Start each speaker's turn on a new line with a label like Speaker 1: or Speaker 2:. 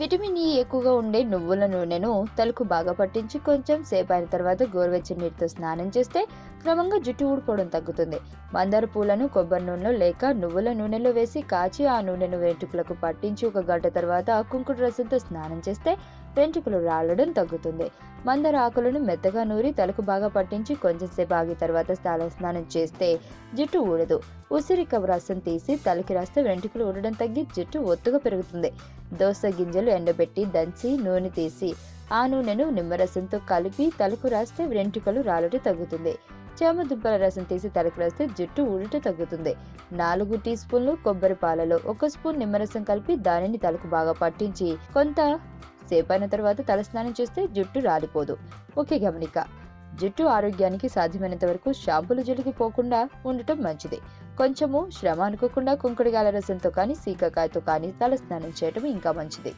Speaker 1: Vitamin E ఎక్కువగా ఉండే నువ్వుల నూనెను తలకు బాగా పట్టించి కొంచెం సేపు అయిన తర్వాత గోరువెచ్చని నీటితో స్నానం చేస్తే క్రమంగా జుట్టు ఊడిపోవడం తగ్గుతుంది. మందార పూలను కొబ్బరి నూనెలో లేక నువ్వుల నూనెలో వేసి కాచి ఆ నూనెను వెంట్రుకలకు పట్టించి ఒక గంట తర్వాత కుంకుడు రసంతో స్నానం చేస్తే వెంట్రుకలు రాలడం తగ్గుతుంది. మందార ఆకులను మెత్తగా నూరి తలకు బాగా పట్టించి కొంచెం సేపు ఆగి తర్వాత తల స్నానం చేస్తే జుట్టు ఊడదు. ఉసిరిక రసం తీసి తలకి రాస్తే వెంట్రుకలు ఊడడం తగ్గి జుట్టు ఒత్తుగా పెరుగుతుంది. దోస గింజలు ఎండబెట్టి దంచి నూనె తీసి ఆ నూనెను నిమ్మరసంతో కలిపి తలకు రాస్తే వెంట్రుకలు రాలుట తగ్గుతుంది. చేమ దుబ్బల రసం తీసి తలకు రాస్తే జుట్టు ఊడట తగ్గుతుంది. నాలుగు టీ స్పూన్లు కొబ్బరి పాలలో ఒక స్పూన్ నిమ్మరసం కలిపి దానిని తలకు బాగా పట్టించి కొంత సేపైన తర్వాత తలస్నానం చేస్తే జుట్టు రాలిపోదు. ఒకే గమనిక. జుట్టు ఆరోగ్యానికి సాధ్యమైనంత వరకు షాంపులు జులికి పోకుండా ఉండటం మంచిది. కొంచెము శ్రమ అనుకోకుండా కుంకుడుగాల రసంతో కానీ సీకాకాయతో కానీ తలస్నానం చేయటం ఇంకా మంచిది.